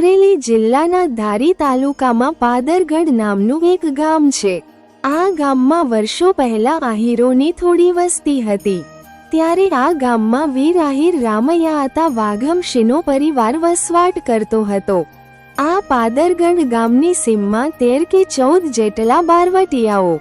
અમરેલી જિલ્લાના ધારી તાલુકામાં પાદરગઢ નામનું એક ગામ છે. આ ગામમાં વર્ષો પહેલા આહીરોની થોડી વસ્તી હતી. ત્યારે આ ગામમાં વીર આહીર રામૈયા હતા વાઘમશીનો પરિવાર વસવાટ કરતો હતો. આ પાદરગઢ ગામની સીમમાં તેર કે ચૌદ જેટલા બારવટિયાઓ,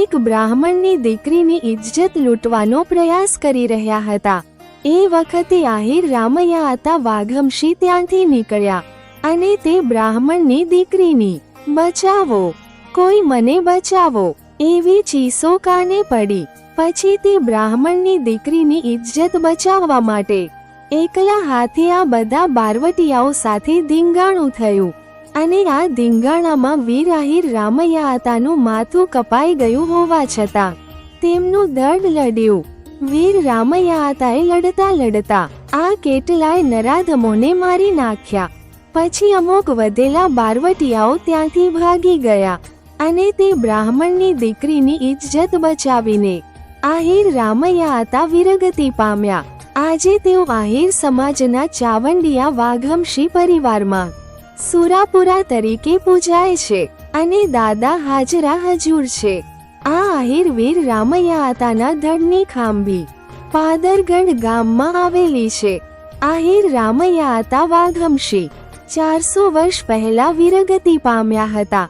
એક બ્રાહ્મણની દીકરીની ઇજ્જત લૂંટવાનો પ્રયાસ કરી રહ્યા હતા. એ વખતે આહિર રામૈયા હતા વાઘમશી ત્યાંથી નીકળ્યા. અને તે બ્રાહ્મણની દીકરીની. બચાવો. કોઈ મને બચાવો. એવી ચીસો કાને પડી? પછી તે બ્રાહ્મણની દીકરીની ઇજ્જત બચાવવા માટે એકલા હાથે આ બધા બારવટિયાઓ સાથે ધીંગાણું થયું. અને આ ધીંગાણામાં વીર આહિર રામૈયા હતાનું માથું કપાઈ ગયું હોવા છતાં તેમનું દડ લડ્યું. વીર રામૈયા હતાએ લડતા લડતા આ કેટલાય નરાધમોને મારી નાખ્યા. પછી અમુક વધેલા બારવટિયાઓ ત્યાંથી ભાગી ગયા અને તે બ્રાહ્મણની દીકરીની ઇજ્જત બચાવીને આહિર રામૈયા હતા વિરગતિ પામ્યા. આજે તેઓ આહિર સમાજના ચાવંડિયા વાઘમશી પરિવારમાં સુરાપુરા તરીકે પૂજાય છે અને દાદા હાજરા હજુર છે. આ આહિર વીર રામૈયા હતાના ધડની ખાંભી પાદરગઢ ગામમાં આવેલી છે. આહિર રામૈયા હતા વાઘમશી ચારસો વર્ષ પહેલા વિરગતિ પામ્યા હતા.